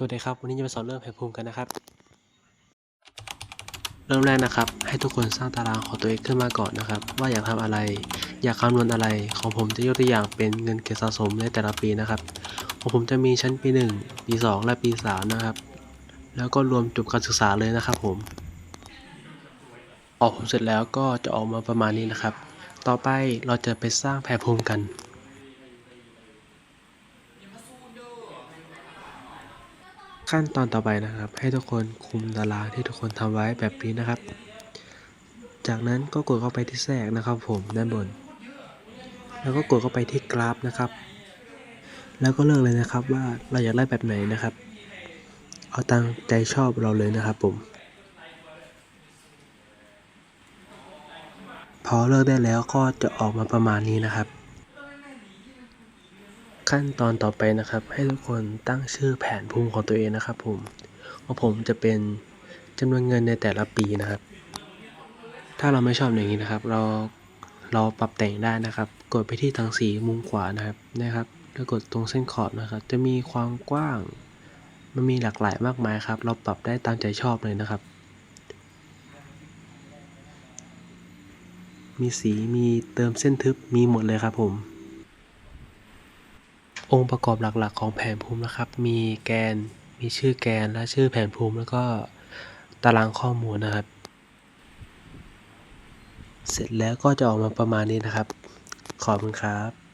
สวัสดีครับ วันนี้จะมาสอนเรื่องแผนภูมิกันนะครับ เริ่มแรกนะครับ ให้ทุกคนสร้างตารางของตัวเองขึ้นมาก่อนนะครับ ว่าอยากทำอะไร อยากคำนวณอะไรของผมจะยกตัวอย่างเป็นเงินเก็บสะสมในแต่ละปีนะครับของผมจะมีชั้นปี 1 ปี 2 และปี 3 นะครับ แล้วก็รวมจบการศึกษาเลยนะครับผม ออกผมเสร็จแล้วก็จะออกมาประมาณนี้นะครับ ต่อไปเราจะไปสร้างแผนภูมิกัน ขั้นตอนต่อไปนะครับ ให้ทุกคนคุมตารางที่ทุกคนทำไว้แบบนี้นะครับ จากนั้นก็กดเข้าไปที่แทรกนะครับ ผมด้านบน แล้วก็กดเข้าไปที่กราฟนะครับ แล้วก็เลือกเลยนะครับว่าเราอยากได้แบบไหนนะครับ เอาตามใจชอบเราเลยนะครับผม พอเลือกได้แล้วก็จะออกมาประมาณนี้นะครับ ขั้นตอนต่อไปนะครับ ให้ทุกคนตั้งชื่อแผนภูมิของตัวเองนะครับ ผมของผมจะเป็นจำนวนเงินในแต่ละปีนะครับ ถ้าเราไม่ชอบอย่างนี้นะครับ เราเราปรับแต่งได้นะครับ กดไปที่ทางสีมุมขวานะครับนะครับ แล้วกดตรงเส้นขอบนะครับ จะมีความกว้าง มันมีหลากหลายมากมายครับ เราปรับได้ตามใจชอบเลยนะครับ มีสีมีเติมเส้นทึบมีหมดเลยครับผม องค์ประกอบหลักๆ ของแผนภูมินะครับ มีแกน มีชื่อแกนและชื่อแผนภูมิ แล้วก็ตารางข้อมูลนะครับ เสร็จแล้วก็จะออกมาประมาณนี้นะครับ ขอบคุณครับ